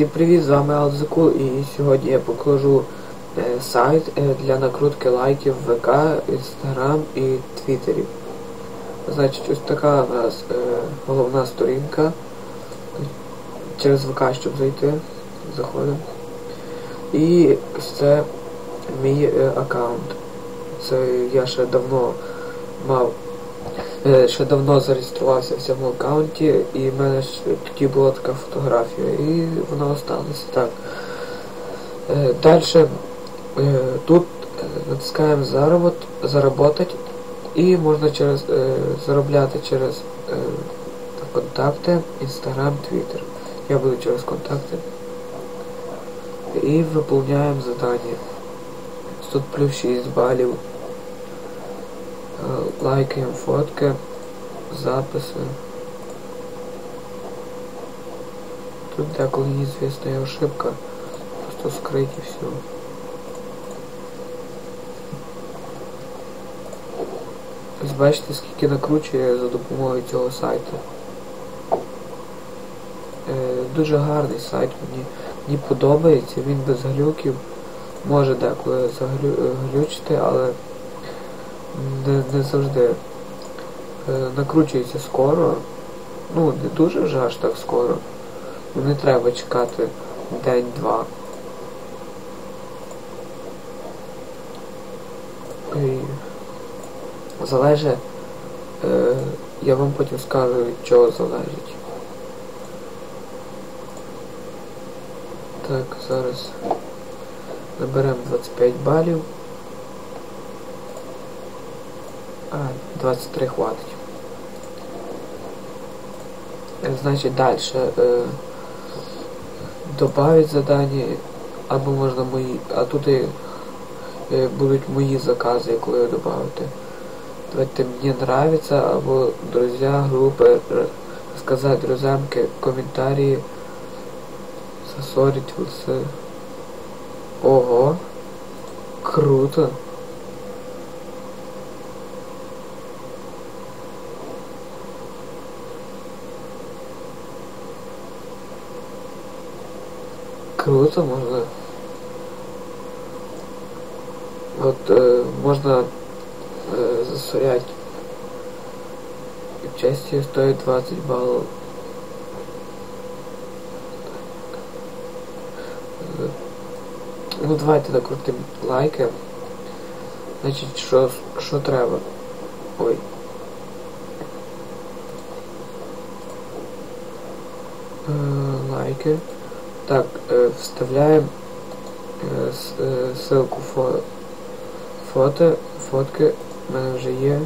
Всім привіт, з вами Алзику і сьогодні я покажу е, сайт е, для накрутки лайків в ВК, Інстаграм і Твіттері. Значить, ось така у нас е, головна сторінка. Через ВК, щоб зайти. Заходимо. І це мій е, аккаунт. Це я ще давно мав ще давно зареєструвався в цьому аккаунті і в мене тоді була така фотографія і вона осталася так. Е, Далі тут е, натискаємо заработ, заработать і можна через заробляти через контакти, Instagram, Twitter. Я буду через контакти. І виповняємо задання. Тут плюс 6 балів лайкаем фотки, записи. Тут деколи неизвестная ошибка. Просто скрыть и все. Ось бачите, скільки накручує за допомогою цього сайту. Е, Дуже гарний сайт, мені, мені подобається, він без глюків. Може деколи заглючити, але не, не завжди е, накручується скоро. Ну, не дуже вже аж так скоро. Не треба чекати день-два. Залежить, е, я вам потім скажу, від чого залежить. Так, зараз наберемо 25 балів. А, 23 хватить. Значить, далі. Е, добавить задання, або можна мої... А тут і е, будуть мої закази, коли додати. Давайте мені нравится, або друзья, группы, сказать друзьям комментарии, сосорить вот Ого! Круто! Круто можна. От е, можна е, засорять. Часті стоїть 20 балів. Ну давайте накрутим лайки. Значить, що, що треба? Ой. Е, лайки. Так, э, вставляем э, с, э, ссылку фо, фото, фотки в мене вже є.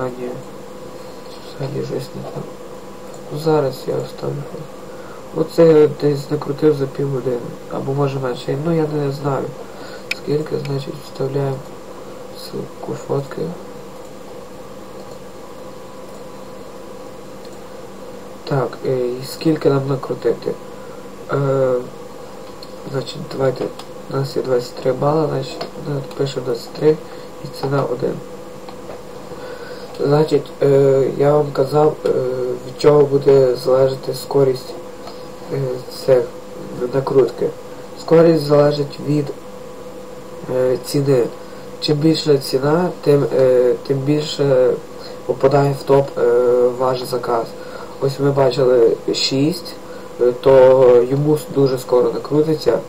А, ні. Взагалі щось не так. Ну зараз я вставлю фото. Оце я десь накрутив за півгодини. Або може менше. Ну я не знаю. Скільки, значить, вставляємо ссылку фотки. Так, і скільки нам накрутити? Е, Значить, давайте, у нас є 23 бала, значить, пише 23 і ціна 1. Значить, е, я вам казав, е, від чого буде залежати скорість е, цих накрутки. Скорість залежить від е, ціни. Чим більша ціна, тим, е, тим більше попадає в топ е, ваш заказ. Ось ми бачили 6, е, то йому дуже скоро накрутиться.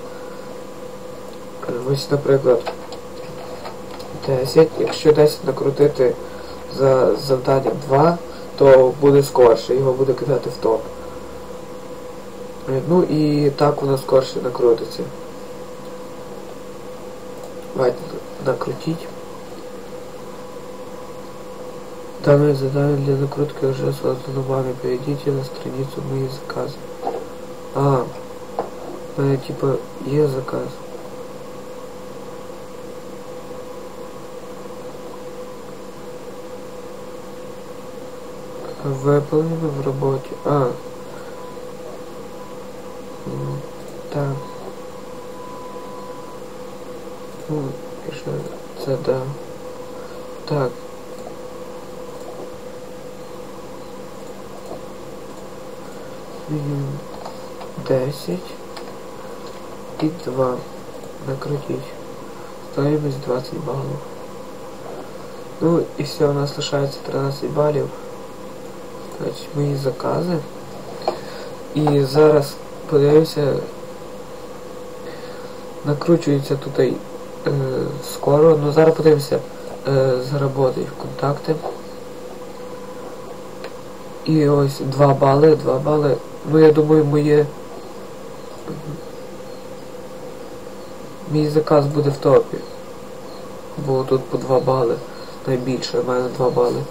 Ось, наприклад, 10. Якщо 10 накрутити за завданням 2, то буде скорше, його буде кидати в топ. Ну і так воно скорше накрутиться. Давайте накрутіть. Данное задание для накрутки уже создано вами. Перейдите на страницу мои заказы. А, меня типа есть заказ. Выполнено в работе. А. Так. Ну, пише да. 10 і 2. Накрутіть. Стоїмость 20 балів. Ну і все, у нас лишається 13 балів. Значить, мої закази. І зараз подивимося. Накручується тут е, скоро, ну зараз подивимося, е, заработають контакти. І ось 2 бали, 2 бали. Ну я думаю моє... Мій заказ буде в топі. Бо тут по 2 бали. Найбільше, в мене 2 бали.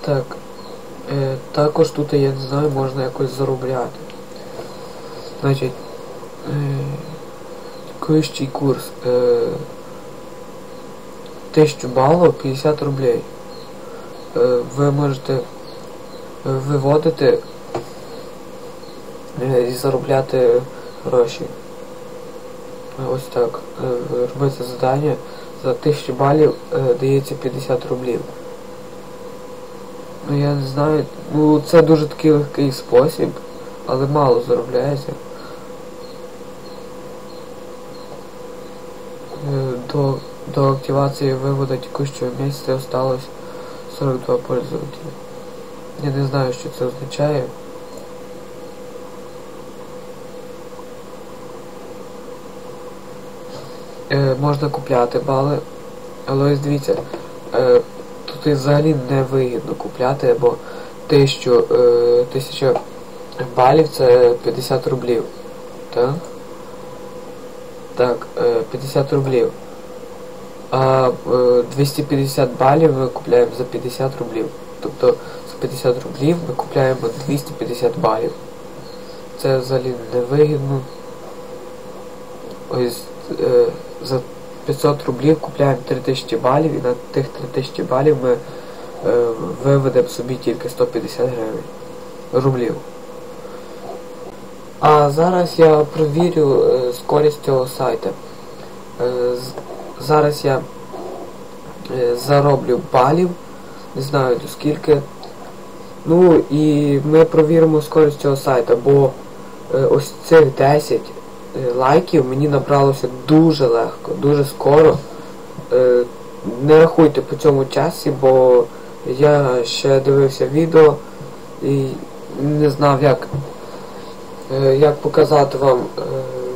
Так. Е, також тут, я не знаю, можна якось заробляти. Значить, е, Кращий курс. Е, 1000 балів 50 рублей. Е, ви можете виводити е, і заробляти гроші. Ось так. Е, робиться завдання. За 1000 балів е, дається 50 рублів. Ну я не знаю, ну це дуже такий легкий спосіб, але мало заробляється. Е, до, до активації вивода текущого місяця осталось 42 пользователя. Я не знаю, що це означає. Е, можна купляти бали, але ось дивіться, е, тут взагалі не вигідно купляти, бо 1000, е, 1000 балів це 50 рублів. Так? Так, 50 е, рублів. А 250 е, балів купляємо за 50 рублів. Тобто за 50 рублів ми купляємо 250 балів. Це взагалі невигідно. Ось е, за 500 рублів купляємо 3000 балів і на тих 3000 балів ми е, виведемо собі тільки 150 гривень рублів. А зараз я провірю е, скорість цього сайту. Е, зараз я е, зароблю балів, не знаю до скільки. Ну і ми провіримо скорість цього сайту, бо е, ось цих 10 е, лайків мені набралося дуже легко, дуже скоро. Не рахуйте по цьому часі, бо я ще дивився відео і не знав як. Як показати вам,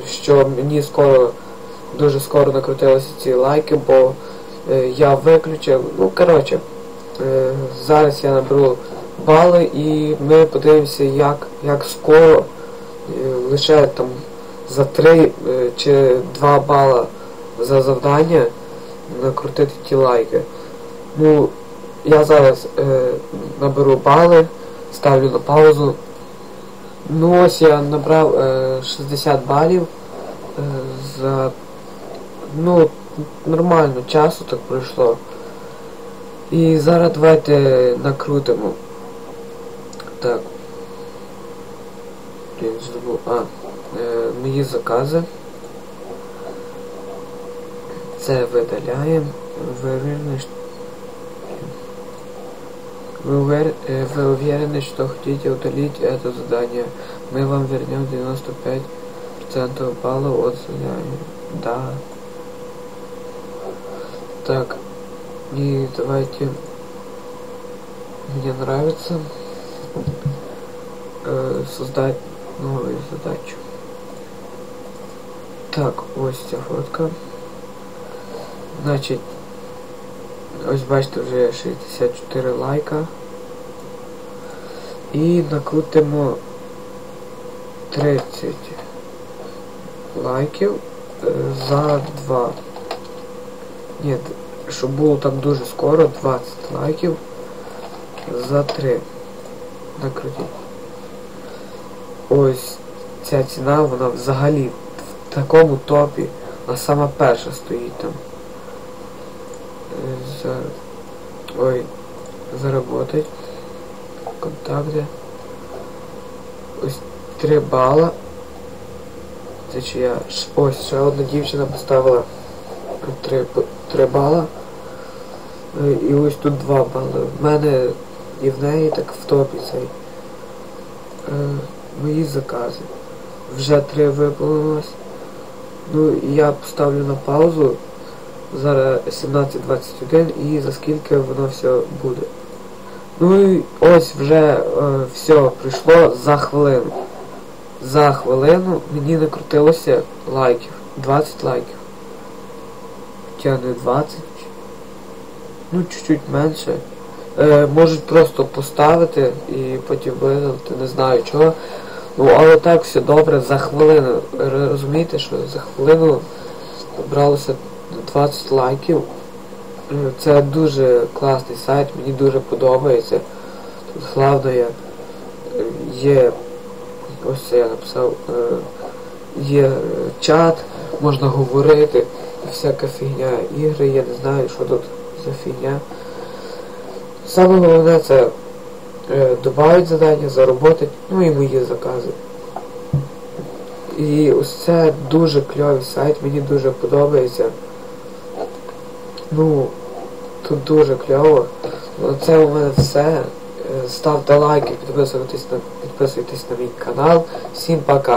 що мені скоро, дуже скоро накрутилися ці лайки, бо е, я виключив, ну коротше, зараз я наберу бали і ми подивимося, як як скоро лише там за 3 чи 2 бала за завдання накрутити ті лайки. Ну, я зараз наберу бали, ставлю на паузу. Ну ось я набрав е, 60 балів е, за ну, нормально часу так пройшло. І зараз давайте накрутимо. Так. Блін, забув. А, е, мої закази. Це видаляємо. Вирішуємо. Вы, увер... Э, вы уверены, что хотите удалить это задание? Мы вам вернем 95% баллов от задания. Да. Так. И давайте... Мне нравится э, создать новую задачу. Так, ось ця фотка. Значить, Ось бачите вже 64 лайка. І накрутимо 30 лайків е, за 2. Ні, щоб було там дуже скоро, 20 лайків за 3. Накрутіть. Ось ця ціна, вона взагалі в такому топі, вона сама перша стоїть там за... Ой, заработать. Контакти. Ось 3 бала. Це чи я... Ось, ще одна дівчина поставила 3, 3 бала. Е, І ось тут 2 бали. В мене і в неї так в топі цей. Е, мої закази. Вже 3 виповнилось. Ну я поставлю на паузу. Зараз 17.21 і за скільки воно все буде. Ну і ось вже е, все прийшло за хвилину. За хвилину мені накрутилося лайків. 20 лайків. Хоча не 20. Ну, чуть-чуть менше. Е, можуть просто поставити і потім видалити, не знаю чого. Ну, але так все добре за хвилину. Розумієте, що за хвилину набралося 20 лайків. Е, Це дуже класний сайт, мені дуже подобається. Тут главное е, є, ось я написав, е, є чат, можна говорити, всяка фігня. Ігри, я не знаю, що тут за фігня. Саме головне це е, добавить задання, заработать, ну і мої закази. І ось дуже кльовий сайт, мені дуже подобається. Ну, тут дуже кльово. Ну, Це у мене все. Е, Ставте лайки, підписуйтесь на, підписуйтесь на мій канал. Всім пока!